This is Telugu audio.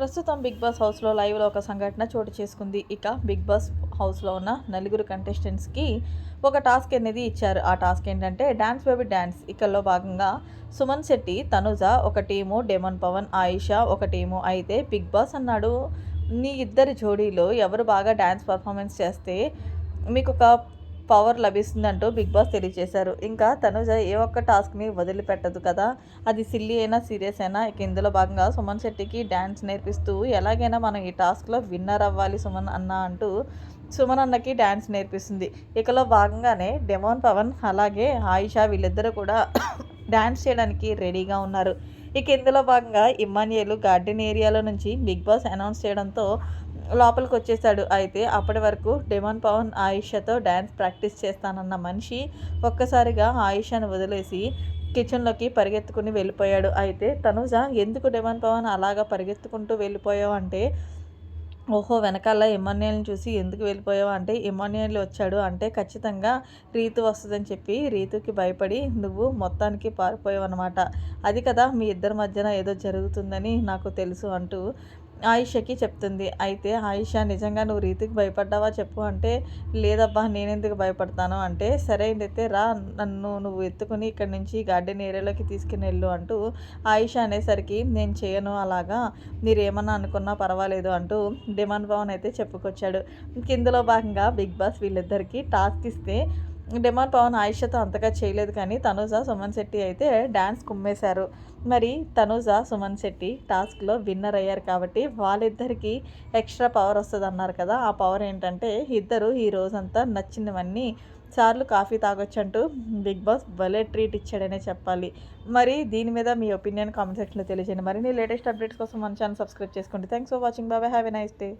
ప్రస్తుతం బిగ్ బాస్ హౌస్లో లైవ్లో ఒక సంఘటన చోటు చేసుకుంది. ఇక బిగ్ బాస్ హౌస్లో ఉన్న నలుగురు కంటెస్టెంట్స్కి ఒక టాస్క్ అనేది ఇచ్చారు. ఆ టాస్క్ ఏంటంటే డ్యాన్స్ బేబీ డ్యాన్స్ ఇకల్లో భాగంగా సుమన్ శెట్టి తనుజ ఒక టీము డెమన్ పవన్ ఆయిషా ఒక టీము అయితే బిగ్ బాస్ అన్నాడు. నీ ఇద్దరి జోడీలో ఎవరు బాగా డ్యాన్స్ పర్ఫార్మెన్స్ చేస్తే మీకు ఒక పవర్ లభిస్తుందంటూ బిగ్ బాస్ తెలియజేశారు. ఇంకా తనుజ ఏ ఒక్క టాస్క్ని వదిలిపెట్టదు కదా? అది సిల్లీ అయినా సీరియస్ అయినా ఇక ఇందులో భాగంగా సుమన్ శెట్టికి డ్యాన్స్ నేర్పిస్తూ ఎలాగైనా మనం ఈ టాస్క్లో విన్నర్ అవ్వాలి సుమన్ అన్న అంటూ సుమన్ అన్నకి డ్యాన్స్ నేర్పిస్తుంది. ఇకలో భాగంగానే డెమోన్ పవన్ అలాగే ఆయిషా వీళ్ళిద్దరూ కూడా డ్యాన్స్ చేయడానికి రెడీగా ఉన్నారు. ఇక ఇందులో భాగంగా ఇమ్మానియలు గార్డెన్ ఏరియాలో నుంచి బిగ్ బాస్ అనౌన్స్ చేయడంతో లోపలికి వచ్చేసాడు. అయితే అప్పటి వరకు డెమన్ పవన్ ఆయుషతో డ్యాన్స్ ప్రాక్టీస్ చేస్తానన్న మనిషి ఒక్కసారిగా ఆయుషాను వదిలేసి కిచెన్లోకి పరిగెత్తుకుని వెళ్ళిపోయాడు. అయితే తనుజ ఎందుకు డెమన్ పవన్ అలాగా పరిగెత్తుకుంటూ వెళ్ళిపోయావు? అంటే ఓహో వెనకాల ఇమాన్యుల్ని చూసి ఎందుకు వెళ్ళిపోయావు? అంటే ఇమాన్యుల్ వచ్చాడు అంటే ఖచ్చితంగా రీతు వస్తుందని చెప్పి రీతుకి భయపడి నువ్వు మొత్తానికి పారిపోయావు అనమాట అది కదా మీ ఇద్దరి మధ్యన ఏదో జరుగుతుందని నాకు తెలుసు అంటూ ఆయిషకి చెప్తుంది. అయితే ఆయిష నిజంగా నువ్వు రీతికి భయపడ్డావా చెప్పు అంటే లేదబ్బా నేనెందుకు భయపడతాను అంటే సరే అయితే రా నన్ను నువ్వు ఎత్తుకుని ఇక్కడి నుంచి గార్డెన్ ఏరియాలోకి తీసుకుని వెళ్ళు అంటూ ఆయిష అనేసరికి నేను చేయను అలాగా మీరు ఏమన్నా అనుకున్నా పర్వాలేదు అంటూ డిమాండ్ భవన్ అయితే చెప్పుకొచ్చాడు. ఇందులో భాగంగా బిగ్ బాస్ వీళ్ళిద్దరికీ టాస్క్ ఇస్తే డిమాండ్ పవన్ ఆయుష్యతో అంతగా చేయలేదు కానీ తనుజ సుమన్ శెట్టి అయితే డ్యాన్స్ కుమ్మేశారు. మరి తనుజ సుమన్ శెట్టి టాస్క్లో విన్నర్ అయ్యారు కాబట్టి వాళ్ళిద్దరికీ ఎక్స్ట్రా పవర్ వస్తుంది అన్నారు కదా. ఆ పవర్ ఏంటంటే ఇద్దరు ఈ రోజంతా నచ్చినవన్నీ సార్లు కాఫీ తాగొచ్చు అంటూ బిగ్ బాస్ భలే ట్రీట్ ఇచ్చాడనే చెప్పాలి. మరి దీని మీద మీ ఒపీనియన్ కామెంట్ సెక్షన్లో తెలియజేయండి. మరి నీ లేటెస్ట్ అప్డేట్స్ కోసం మన ఛానల్ సబ్స్క్రైబ్ చేసుకోండి. Thanks for watching. బాబాయ్ హ్యావ్ ఎ నైస్ డే.